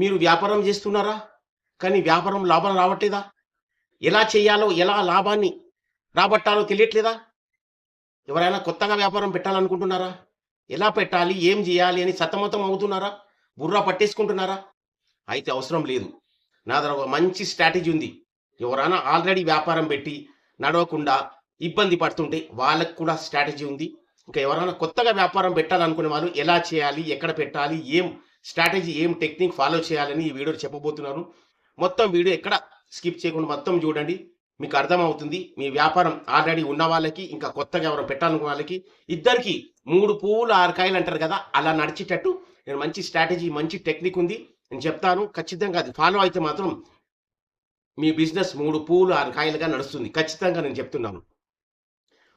మీరు వ్యాపారం చేస్తున్నారా? కానీ వ్యాపారం లాభం రావట్లేదా? ఎలా చేయాలో ఎలా లాభాన్ని రాబట్టాలో తెలియట్లేదా? ఎవరైనా కొత్తగా వ్యాపారం పెట్టాలనుకుంటున్నారా? ఎలా పెట్టాలి ఏం చేయాలి అని సతమతం అవుతున్నారా? బుర్రా పట్టేసుకుంటున్నారా? అయితే అవసరం లేదు. నా దగ్గర మంచి స్ట్రాటజీ ఉంది. ఎవరైనా ఆల్రెడీ వ్యాపారం పెట్టి నడవకుండా ఇబ్బంది పడుతుంటే వాళ్ళకు కూడా స్ట్రాటజీ ఉంది. ఇంకా ఎవరైనా కొత్తగా వ్యాపారం పెట్టాలనుకునే వాళ్ళు ఎలా చేయాలి ఎక్కడ పెట్టాలి ఏం స్ట్రాటజీ ఏం టెక్నిక్ ఫాలో చేయాలని ఈ వీడియో చెప్పబోతున్నాను మొత్తం వీడియో ఎక్కడ స్కిప్ చేయకుండా మొత్తం చూడండి. మీకు అర్థమవుతుంది. మీ వ్యాపారం ఆల్రెడీ ఉన్న వాళ్ళకి ఇంకా కొత్తగా ఎవరైనా పెట్టాలనుకున్న వాళ్ళకి ఇద్దరికి మూడు పువ్వులు ఆరు కాయలు అంటారు కదా అలా నడిచేటట్టు నేను మంచి స్ట్రాటజీ మంచి టెక్నిక్ ఉంది. నేను చెప్తాను ఖచ్చితంగా అది ఫాలో అయితే మాత్రం మీ బిజినెస్ మూడు పువ్వులు ఆరు కాయలుగా నడుస్తుంది. ఖచ్చితంగా నేను చెప్తున్నాను.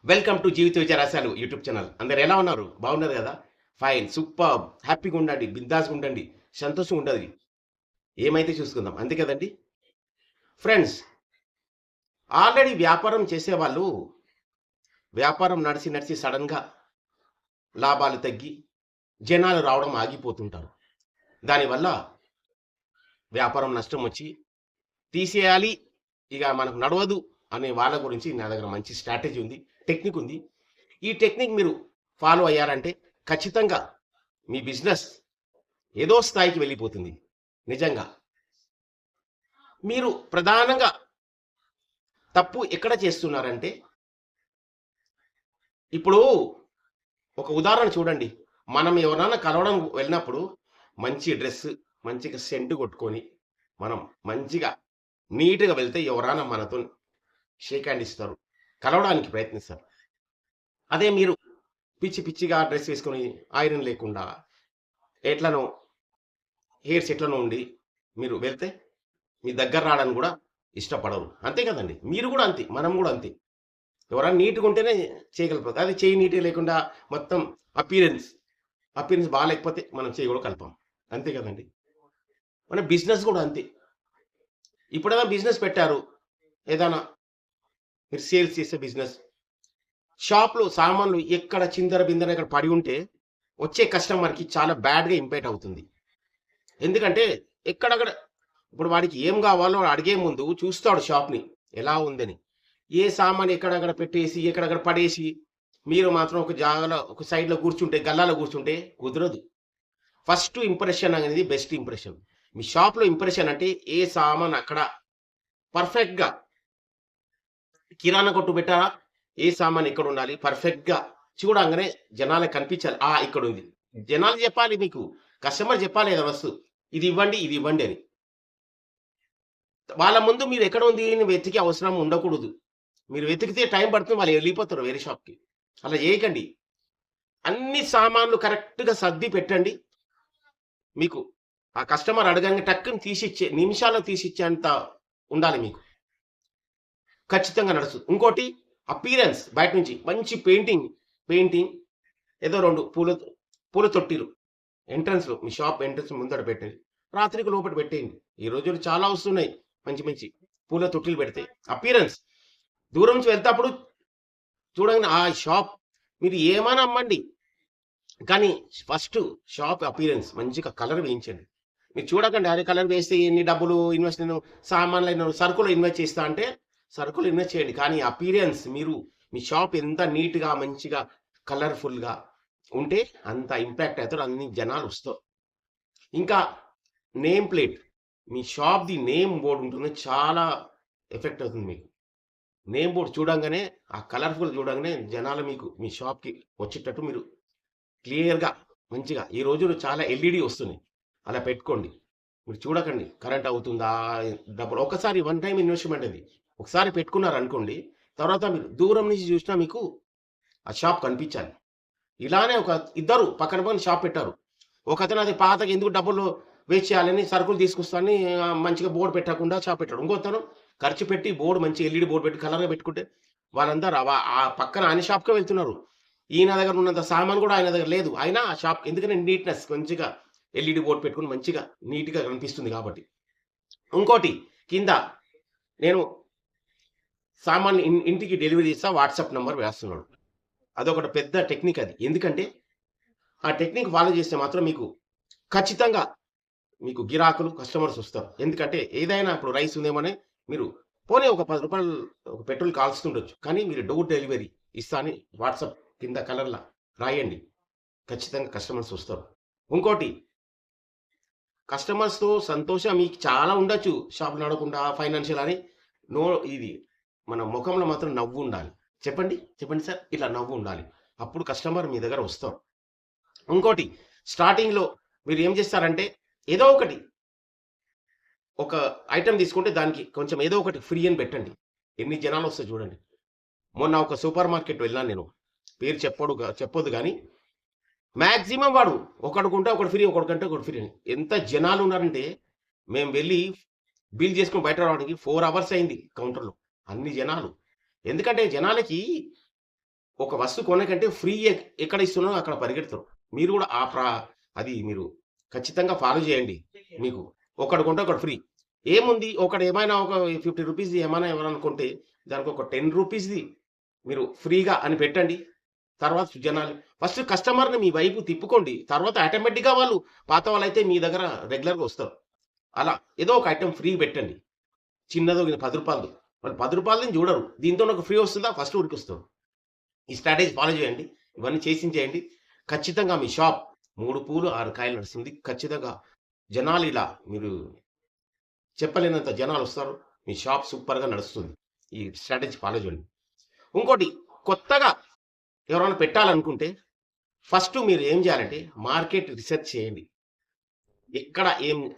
వెల్కమ్ టు జీవిత విచారాశాలు యూట్యూబ్ ఛానల్. అందరు ఎలా ఉన్నారు? బాగున్నారు కదా? ఫైన్ సూపర్ హ్యాపీగా ఉండండి బిందాస్గా ఉండండి. సంతోషంగా ఉండదు ఏమైతే చూసుకుందాం. అంతే కదండి? ఫ్రెండ్స్ ఆల్రెడీ వ్యాపారం చేసేవాళ్ళు వ్యాపారం నడిచి నడిచి సడన్గా లాభాలు తగ్గి జనాలు రావడం ఆగిపోతుంటారు. దానివల్ల వ్యాపారం నష్టం వచ్చి తీసేయాలి. ఇక మనకు నడవదు అనే వాళ్ళ గురించి నా దగ్గర మంచి స్ట్రాటజీ ఉంది టెక్నిక్ ఉంది. ఈ టెక్నిక్ మీరు ఫాలో అయ్యారంటే ఖచ్చితంగా మీ బిజినెస్ ఏదో స్థాయికి వెళ్ళిపోతుంది. నిజంగా. మీరు ప్రధానంగా తప్పు ఎక్కడ చేస్తున్నారంటే ఇప్పుడు ఒక ఉదాహరణ చూడండి. మనం ఎవరైనా కలవడం వెళ్ళినప్పుడు మంచి డ్రెస్ మంచిగా సెంటు కొట్టుకొని మనం మంచిగా నీట్గా వెళ్తే ఎవరైనా మనతో షేక్ హ్యాండ్ ఇస్తారు. కలవడానికి ప్రయత్నిస్తారు. అదే మీరు పిచ్చి పిచ్చిగా డ్రెస్ వేసుకొని ఐరన్ లేకుండా ఎట్లనో హెయిర్స్ ఎట్లనో ఉండి మీరు వెళ్తే మీ దగ్గర రావడానికి కూడా ఇష్టపడరు. అంతే కదండి. మీరు కూడా అంతే మనం కూడా అంతే. ఎవరైనా నీట్గా ఉంటేనే చేయగలుగుతుంది అది చేయి నీట్గా లేకుండా మొత్తం అపీరెన్స్ అపీరెన్స్ బాగాలేకపోతే మనం చేయి కూడా కలపం. అంతే కదండి. మన బిజినెస్ కూడా అంతే. ఇప్పుడైనా బిజినెస్ పెట్టారు. ఏదైనా మీరు సేల్స్ చేసే బిజినెస్ షాప్లో సామాన్లు ఎక్కడ చిందర బిందర ఇక్కడ పడి ఉంటే వచ్చే కస్టమర్కి చాలా బ్యాడ్గా ఇంపాక్ట్ అవుతుంది. ఎందుకంటే ఎక్కడక్కడ ఇప్పుడు వాడికి ఏం కావాలో అడిగే ముందు చూస్తాడు షాప్ని ఎలా ఉందని. ఏ సామాన్ ఎక్కడక్కడ పెట్టేసి ఎక్కడక్కడ పడేసి మీరు మాత్రం ఒక జాగాలో ఒక సైడ్లో కూర్చుంటే గల్లాలో కూర్చుంటే కుదరదు. ఫస్ట్ ఇంప్రెషన్ అనేది బెస్ట్ ఇంప్రెషన్. మీ షాప్లో ఇంప్రెషన్ అంటే ఏ సామాన్ అక్కడ పర్ఫెక్ట్గా కిరాణా కొట్టు పెట్టారా ఏ సామాన్ ఎక్కడ ఉండాలి పర్ఫెక్ట్గా చూడంగానే జనాలకు కనిపించాలి. ఆ ఇక్కడ ఉంది జనాలు చెప్పాలి మీకు. కస్టమర్ చెప్పాలి ఏదో వస్తువు ఇది ఇవ్వండి ఇది ఇవ్వండి అని. వాళ్ళ ముందు మీరు ఎక్కడ ఉంది వెతికి అవసరం ఉండకూడదు. మీరు వెతికితే టైం పడుతుంది వాళ్ళు వెళ్ళిపోతారు వేరే షాప్కి అలా చేయకండి. అన్ని సామాన్లు కరెక్ట్గా సర్ది పెట్టండి. మీకు ఆ కస్టమర్ అడగంగా టక్కుని తీసిచ్చే నిమిషాల్లో తీసిచ్చేంత ఉండాలి మీకు. ఖచ్చితంగా నడుస్తుంది. ఇంకోటి అపీరెన్స్ బయట నుంచి మంచి పెయింటింగ్ పెయింటింగ్ ఏదో రెండు పూల పూల తొట్టిలు. ఎంట్రన్స్లో మీ షాప్ ఎంట్రన్స్ ముందర పెట్టండి రాత్రికి లోపల పెట్టేయండి. ఈ రోజులు చాలా వస్తున్నాయి. మంచి మంచి పూల తొట్టిలు పెడితే. అపీరెన్స్ దూరం నుంచి వెళ్తేప్పుడు చూడండి ఆ షాప్ మీరు ఏమైనా అమ్మండి. కానీ ఫస్ట్ షాప్ అపీరెన్స్ మంచిగా కలర్ వేయించండి. మీరు చూడకండి అదే కలర్ వేస్తే ఎన్ని డబ్బులు ఇన్వెస్ట్ నేను సామాన్లు అయిన సరుకులు ఇన్వెస్ట్ చేస్తా అంటే సరుకులు ఇన్వెస్ట్ చేయండి. కానీ అపీరియన్స్ మీరు మీ షాప్ ఎంత నీట్గా మంచిగా కలర్ఫుల్గా ఉంటే అంత ఇంపాక్ట్ అవుతాడు అన్ని జనాలు వస్తారు ఇంకా నేమ్ ప్లేట్ మీ షాప్ది నేమ్ బోర్డు ఉంటుంది. చాలా ఎఫెక్ట్ అవుతుంది మీకు. నేమ్ బోర్డు చూడంగానే ఆ కలర్ఫుల్ చూడంగానే జనాలు మీకు మీ షాప్కి వచ్చేటట్టు మీరు క్లియర్గా మంచిగా. ఈ రోజులు చాలా ఎల్ఈడి వస్తున్నాయి. అలా పెట్టుకోండి. మీరు చూడకండి కరెంట్ అవుతుందా డబ్బులు ఒకసారి వన్ టైం ఇన్వెస్ట్మెంట్ అది. ఒకసారి పెట్టుకున్నారు అనుకోండి తర్వాత మీరు దూరం నుంచి చూసినా మీకు ఆ షాప్ కనిపించాలి. ఇలానే ఒక ఇద్దరు పక్కన పక్కన షాప్ పెట్టారు. ఒక అతను అది పాతకి ఎందుకు డబ్బులు వేస్ట్ చేయాలని సరుకులు తీసుకొస్తానని మంచిగా బోర్డు పెట్టకుండా షాప్ పెట్టాడు. అతను ఖర్చు పెట్టి బోర్డు మంచి ఎల్ఈడి బోర్డు పెట్టి కలర్గా పెట్టుకుంటే వాళ్ళందరూ ఆ- ఆ పక్కన ఆయన షాప్కే వెళ్తున్నారు. ఈయన దగ్గర ఉన్నంత సామాన్ కూడా ఆయన దగ్గర లేదు. అయినా ఆ షాప్ ఎందుకంటే నీట్నెస్ మంచిగా ఎల్ఈడి బోర్డు పెట్టుకుని మంచిగా నీట్గా కనిపిస్తుంది కాబట్టి. ఇంకోటి కింద నేను సామాన్య ఇంటికి డెలివరీ చేస్తా వాట్సాప్ నెంబర్ వేస్తున్నాడు. అదొకటి పెద్ద టెక్నిక్ అది. ఎందుకంటే ఆ టెక్నిక్ ఫాలో చేస్తే మాత్రం మీకు ఖచ్చితంగా మీకు గిరాకులు కస్టమర్స్ వస్తారు. ఎందుకంటే ఏదైనా ఇప్పుడు రైస్ ఉందేమని మీరు పోనీ ఒక పది రూపాయలు ఒక పెట్రోల్ కాల్స్తుండొచ్చు. కానీ మీరు డోర్ డెలివరీ ఇస్తా అని వాట్సాప్ కింద కలర్లా రాయండి. ఖచ్చితంగా కస్టమర్స్ వస్తారు. ఇంకోటి కస్టమర్స్తో సంతోషం మీకు చాలా ఉండొచ్చు. షాప్ నడకుండా ఫైనాన్షియల్ అని. నో ఇది మన ముఖంలో మాత్రం నవ్వు ఉండాలి. చెప్పండి చెప్పండి సార్. ఇలా నవ్వు ఉండాలి. అప్పుడు కస్టమర్ మీ దగ్గర వస్తారు. ఇంకోటి స్టార్టింగ్లో మీరు ఏం చేస్తారంటే ఏదో ఒకటి ఒక ఐటెం తీసుకుంటే దానికి కొంచెం ఏదో ఒకటి ఫ్రీ అని పెట్టండి. ఎన్ని జనాలు వస్తాయి చూడండి. మొన్న ఒక సూపర్ మార్కెట్ వెళ్ళాను నేను. పేరు చెప్పడు చెప్పొద్దు కానీ మ్యాక్సిమం వాడు ఒకడుకుంటే ఒకటి ఫ్రీ ఒకటికంటే ఒకటి ఫ్రీ. ఎంత జనాలు ఉన్నారంటే మేము వెళ్ళి బిల్ చేసుకుని బయట రావడానికి ఫోర్ అవర్స్ అయింది కౌంటర్లో. అన్ని జనాలు. ఎందుకంటే జనాలకి ఒక వస్తువు కొనకంటే ఫ్రీ ఎక్కడ ఇస్తున్నారో అక్కడ పరిగెడతారు మీరు కూడా ఆ ప్రా అది మీరు ఖచ్చితంగా ఫాలో చేయండి మీకు. ఒకటి కొంటే ఒకటి ఫ్రీ. ఏముంది? ఒకటి ఏమైనా ఒక ఫిఫ్టీ రూపీస్ ఏమైనా ఇవ్వాలనుకుంటే దానికి ఒక టెన్ రూపీస్ది మీరు ఫ్రీగా అని పెట్టండి. తర్వాత జనాలు. ఫస్ట్ కస్టమర్ని మీ వైపు తిప్పుకోండి. తర్వాత ఆటోమేటిక్గా వాళ్ళు పాత వాళ్ళు అయితే మీ దగ్గర రెగ్యులర్గా వస్తారు. అలా ఏదో ఒక ఐటెం ఫ్రీ పెట్టండి. చిన్నదో పది రూపాయలు వాళ్ళు పది రూపాయలని చూడరు. దీంతో నాకు ఫ్రీ వస్తుందా? ఫస్ట్ ఊరికి వస్తారు ఈ స్ట్రాటజీ ఫాలో చేయండి. ఇవన్నీ చేసి చేయండి. ఖచ్చితంగా మీ షాప్ మూడు పూలు ఆరు కాయలు నడుస్తుంది ఖచ్చితంగా జనాలు ఇలా మీరు చెప్పలేనంత జనాలు వస్తారు. మీ షాప్ సూపర్గా నడుస్తుంది. ఈ స్ట్రాటజీ ఫాలో చేయండి. ఇంకోటి కొత్తగా ఎవరైనా పెట్టాలనుకుంటే ఫస్ట్ మీరు ఏం చేయాలంటే మార్కెట్ రీసెర్చ్ చేయండి. ఎక్కడ ఏం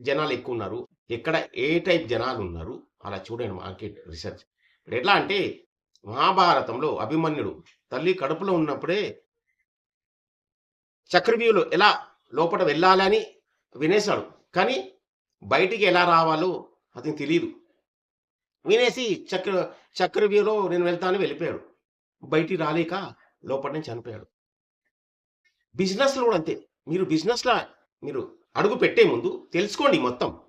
జనాలు ఎక్కువ ఉన్నారు ఎక్కడ ఏ టైప్ జనాలు ఉన్నారు అలా చూడండి మార్కెట్ రీసెర్చ్. ఇప్పుడు ఎట్లా అంటే మహాభారతంలో అభిమన్యుడు తల్లి కడుపులో ఉన్నప్పుడే చక్రవ్యూహంలో ఎలా లోపల వెళ్ళాలని వినేశాడు. కానీ బయటికి ఎలా రావాలో అతనికి తెలియదు వినేసి చక్ర చక్రవ్యూహలో నేను వెళ్తాను వెళ్ళిపోయాడు. బయటికి రాలేక లోపలనే చనిపోయాడు. బిజినెస్లో కూడా అంతే. మీరు బిజినెస్లో మీరు అడుగు పెట్టే ముందు తెలుసుకోండి మొత్తం.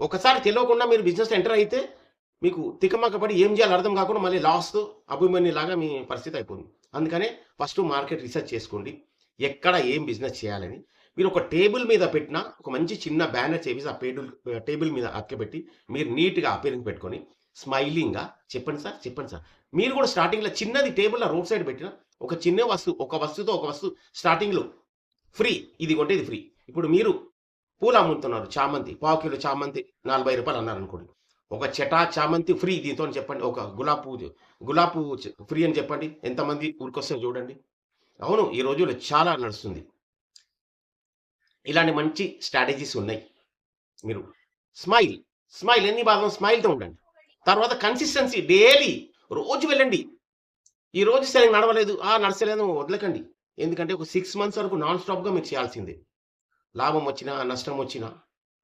ఒకసారి తెలియకుండా మీరు బిజినెస్ ఎంటర్ అయితే మీకు తికమకపడి ఏం చేయాలో అర్థం కాకుండా మళ్ళీ లాస్ అభిమన్యు లాగా మీ పరిస్థితి అయిపోయింది అందుకనే ఫస్ట్ మార్కెట్ రీసెర్చ్ చేసుకోండి. ఎక్కడ ఏం బిజినెస్ చేయాలని. మీరు ఒక టేబుల్ మీద పెట్టిన ఒక మంచి చిన్న బ్యానర్ చేసి ఆ టేబుల్ టేబుల్ మీద అక్కబెట్టి మీరు నీట్గా అపేరింగ్ పెట్టుకొని స్మైలింగ్గా చెప్పండి సార్ చెప్పండి సార్. మీరు కూడా స్టార్టింగ్లో చిన్నది టేబుల్లో రోడ్ సైడ్ పెట్టిన ఒక చిన్న వస్తువు ఒక వస్తువుతో ఒక వస్తువు స్టార్టింగ్లో ఫ్రీ ఇది కొంటే ఇది ఫ్రీ. ఇప్పుడు మీరు పూలు అమ్ముతున్నారు చామంతి పావు కిలో చామంతి నలభై రూపాయలు అన్నారు అనుకోండి. ఒక చెటా చామంతి ఫ్రీ దీంతో చెప్పండి ఒక గులాబ్ పువ్వు గులాబ్ పువ్వు ఫ్రీ అని చెప్పండి. ఎంతమంది ఊరికొస్తే చూడండి. అవును ఈ రోజుల్లో చాలా నడుస్తుంది. ఇలాంటి మంచి స్ట్రాటజీస్ ఉన్నాయి. మీరు స్మైల్ స్మైల్ ఎన్ని భాగం స్మైల్తో ఉండండి. తర్వాత కన్సిస్టెన్సీ డైలీ రోజు వెళ్ళండి. ఈ రోజు సరే నడవలేదు. ఆ నడచలేదు వదలకండి. ఎందుకంటే ఒక సిక్స్ మంత్స్ వరకు నాన్ స్టాప్గా మీరు చేయాల్సిందే. లాభం వచ్చినా నష్టం వచ్చినా.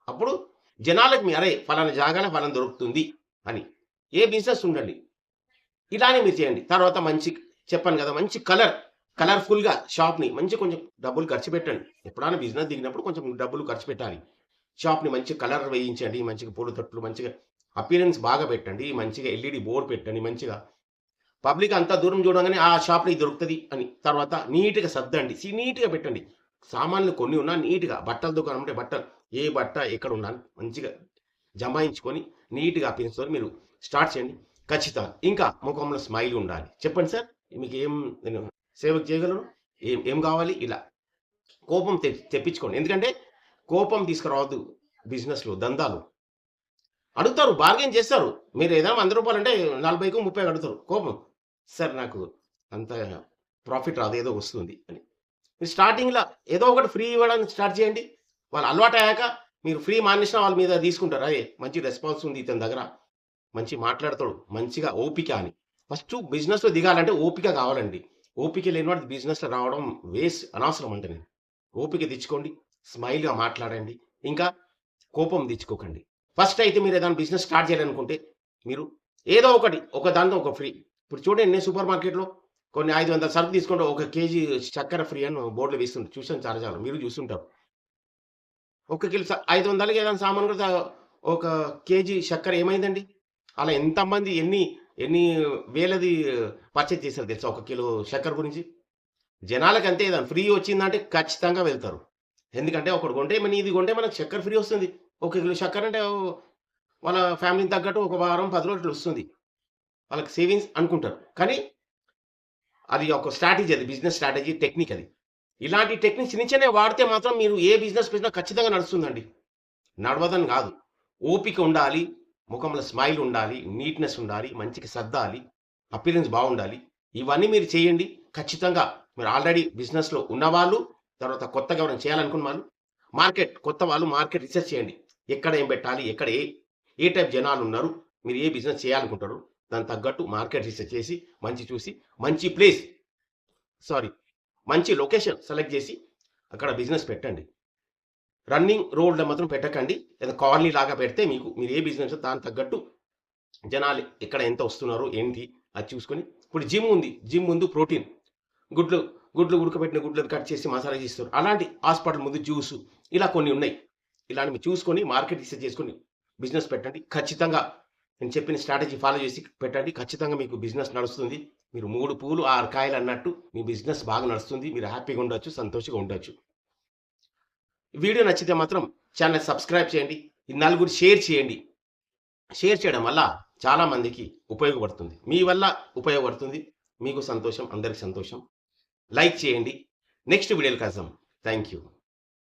అప్పుడు జనాలకు మీ అరే ఫలానా జాగాలో ఫలం దొరుకుతుంది అని. ఏ బిజినెస్ ఉండండి. ఇలానే మీరు చేయండి. తర్వాత మంచి చెప్పాను కదా మంచి కలర్ కలర్ఫుల్గా షాప్ని మంచి కొంచెం డబ్బులు ఖర్చు పెట్టండి. ఎప్పుడైనా బిజినెస్ దిగినప్పుడు కొంచెం డబ్బులు ఖర్చు పెట్టాలి. షాప్ని మంచి కలర్ వేయించండి. మంచిగా పూల తొట్లు మంచిగా అపీరెన్స్ బాగా పెట్టండి మంచిగా ఎల్ఈడి బోర్డు పెట్టండి మంచిగా. పబ్లిక్ అంతా దూరం చూడగానే ఆ షాప్లో ఇది దొరుకుతుంది అని. తర్వాత నీట్గా సర్దండి సి- నీట్గా పెట్టండి. సామాన్లు కొన్ని ఉన్నా నీట్గా బట్టల దుకాణం అంటే బట్టలు ఏ బట్ట ఎక్కడ ఉండాలి మంచిగా జమాయించుకొని నీట్గా అపీరెన్స్తో మీరు స్టార్ట్ చేయండి. ఖచ్చితంగా. ఇంకా ముఖంలో స్మైల్ ఉండాలి. చెప్పండి సార్ మీకు ఏం నేను సేవకు చేయగలను? ఏం ఏం కావాలి? ఇలా. కోపం తె తెప్పించుకోండి. ఎందుకంటే కోపం తీసుకురావద్దు బిజినెస్లో దందాలు. అడుగుతారు బార్గెన్ చేస్తారు. మీరు ఏదైనా వంద రూపాయలు అంటే నలభైకు ముప్పై అడుగుతారు. కోపం. సార్ నాకు అంత ప్రాఫిట్ రాదు ఏదో వస్తుంది అని. మీరు స్టార్టింగ్లో ఏదో ఒకటి ఫ్రీ ఇవ్వడానికి స్టార్ట్ చేయండి. వాళ్ళు అలవాటు అయ్యాక మీరు ఫ్రీ మానేసిన వాళ్ళ మీద తీసుకుంటారు. అదే మంచి రెస్పాన్స్ ఉంది ఇతని దగ్గర. మంచి మాట్లాడతాడు. మంచిగా ఓపిక అని. ఫస్ట్ బిజినెస్లో దిగాలంటే ఓపిక కావాలండి. ఓపిక లేనివాడు బిజినెస్లో రావడం వేస్ట్ అనవసరం అంటే నేను. ఓపిక తెచ్చుకోండి. స్మైల్గా మాట్లాడండి. ఇంకా కోపం తెచ్చుకోకండి. ఫస్ట్ అయితే మీరు ఏదైనా బిజినెస్ స్టార్ట్ చేయాలనుకుంటే మీరు ఏదో ఒకటి ఒక దాంతో ఒక ఫ్రీ ఇప్పుడు చూడండి నేను సూపర్ మార్కెట్లో కొన్ని ఐదు వందల సరుకు తీసుకుంటే ఒక కేజీ చక్కెర ఫ్రీ అని బోర్డులో వేస్తుంటారు చూసాను చాలా చాలా మీరు చూస్తుంటారు. ఒక కిలో స- ఐదు వందలకి ఏదైనా సామాన్ కూడా ఒక కేజీ చక్కెర ఏమైందండి? అలా ఎంతమంది ఎన్ని ఎన్ని వేలది పర్చేజ్ చేశారు తెలుసా ఒక కిలో చక్కెర గురించి? జనాలకి అంతే ఏదైనా ఫ్రీ వచ్చిందంటే ఖచ్చితంగా వెళ్తారు. ఎందుకంటే ఒకటి కొంటే మన ఇది కొంటే మనకు చక్కెర ఫ్రీ వస్తుంది. ఒక కిలో చక్కెర అంటే వాళ్ళ ఫ్యామిలీని తగ్గట్టు ఒక వారం పది రోజులు వస్తుంది. వాళ్ళకి సేవింగ్స్ అనుకుంటారు. కానీ అది ఒక స్ట్రాటజీ అది బిజినెస్ స్ట్రాటజీ టెక్నిక్ అది. ఇలాంటి టెక్నిక్స్ నుంచేనే వాడితే మాత్రం మీరు ఏ బిజినెస్ పెట్టినా ఖచ్చితంగా నడుస్తుందండి. నడవదని కాదు. ఓపిక ఉండాలి ముఖంలో స్మైల్ ఉండాలి నీట్నెస్ ఉండాలి మంచిగా సర్దాలి అపీరెన్స్ బాగుండాలి. ఇవన్నీ మీరు చేయండి. ఖచ్చితంగా మీరు ఆల్రెడీ బిజినెస్లో ఉన్నవాళ్ళు తర్వాత కొత్తగా ఎవరైనా చేయాలనుకున్న వాళ్ళు మార్కెట్ కొత్త వాళ్ళు మార్కెట్ రీసెర్చ్ చేయండి. ఎక్కడ ఏం పెట్టాలి ఎక్కడ ఏ ఏ టైప్ జనాలు ఉన్నారు మీరు ఏ బిజినెస్ చేయాలనుకుంటారు దానికి తగ్గట్టు మార్కెట్ రీసెర్చ్ చేసి మంచి చూసి మంచి ప్లేస్ సారీ మంచి లొకేషన్ సెలెక్ట్ చేసి అక్కడ బిజినెస్ పెట్టండి. రన్నింగ్ రోడ్లో మాత్రం పెట్టకండి లేదా కాలనీ లాగా పెడితే మీకు మీరు ఏ బిజినెస్ దానికి తగ్గట్టు జనాలు ఎక్కడ ఎంత వస్తున్నారు ఏంటి అది చూసుకొని. ఇప్పుడు జిమ్ ఉంది జిమ్ ముందు ప్రోటీన్ గుడ్లు గుడ్లు ఉడకబెట్టిన గుడ్లను కట్ చేసి మసాలా చేస్తారు. అలాంటి హాస్పిటల్ ముందు జ్యూస్ ఇలా కొన్ని ఉన్నాయి. ఇలాంటివి చూసుకొని మార్కెట్ రీసెర్చ్ చేసుకొని బిజినెస్ పెట్టండి. ఖచ్చితంగా నేను చెప్పిన స్ట్రాటజీ ఫాలో చేసి పెట్టండి. ఖచ్చితంగా మీకు బిజినెస్ నడుస్తుంది. మీరు మూడు పూలు ఆరు కాయలు అన్నట్టు మీ బిజినెస్ బాగా నడుస్తుంది. మీరు హ్యాపీగా ఉండొచ్చు సంతోషంగా ఉండొచ్చు. వీడియో నచ్చితే మాత్రం ఛానల్ సబ్స్క్రైబ్ చేయండి. ఈ నలుగురు షేర్ చేయండి. షేర్ చేయడం వల్ల చాలామందికి ఉపయోగపడుతుంది. మీ వల్ల ఉపయోగపడుతుంది. మీకు సంతోషం అందరికి సంతోషం. లైక్ చేయండి. నెక్స్ట్ వీడియోలు కోసం థ్యాంక్ యూ.